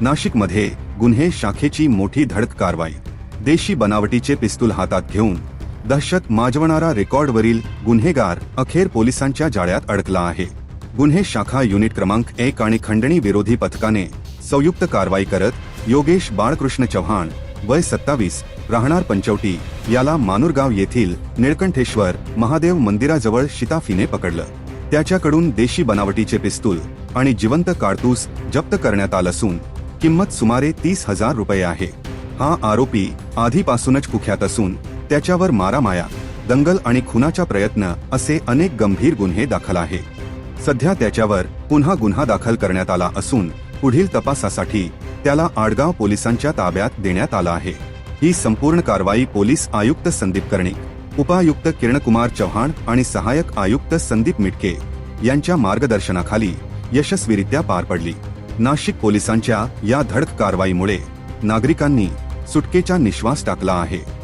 नाशिकमध्ये गुन्हे शाखेची मोठी धडक कारवाई. देशी बनावटीचे पिस्तूल हातात घेऊन दहशत माजवणारा रेकॉर्डवरील गुन्हेगार अखेर पोलिसांच्या जाळ्यात अडकला आहे. गुन्हे शाखा युनिट क्रमांक एक आणि खंडणी विरोधी पथकाने संयुक्त कारवाई करत योगेश बाळकृष्ण चव्हाण वय सत्तावीस राहणार पंचवटी याला मानुरगाव येथील निळकंठेश्वर महादेव मंदिराजवळ शिताफीने पकडलं. त्याच्याकडून देशी बनावटीचे पिस्तूल आणि जिवंत काडतूस जप्त करण्यात आलं असून किंमत सुमारे तीस हजार रुपये आहे. हा आरोपी आधीपासूनच कुख्यात असून त्याच्यावर मारामाया दंगल आणि खुनाचा प्रयत्न असे अनेक गंभीर गुन्हे दाखल आहे. सध्या त्याच्यावर पुन्हा गुन्हा दाखल करण्यात आला असून पुढील तपासासाठी त्याला आडगाव पोलिसांच्या ताब्यात देण्यात आला आहे. ही संपूर्ण कारवाई पोलीस आयुक्त संदीप कर्णिक उपायुक्त किरणकुमार चव्हाण आणि सहाय्यक आयुक्त संदीप मिटके यांच्या मार्गदर्शनाखाली यशस्वीरित्या पार पडली. नाशिक पोलिसांच्या या धडक कारवाईमुळे नागरिकांनी सुटकेचा निश्वास टाकला आहे.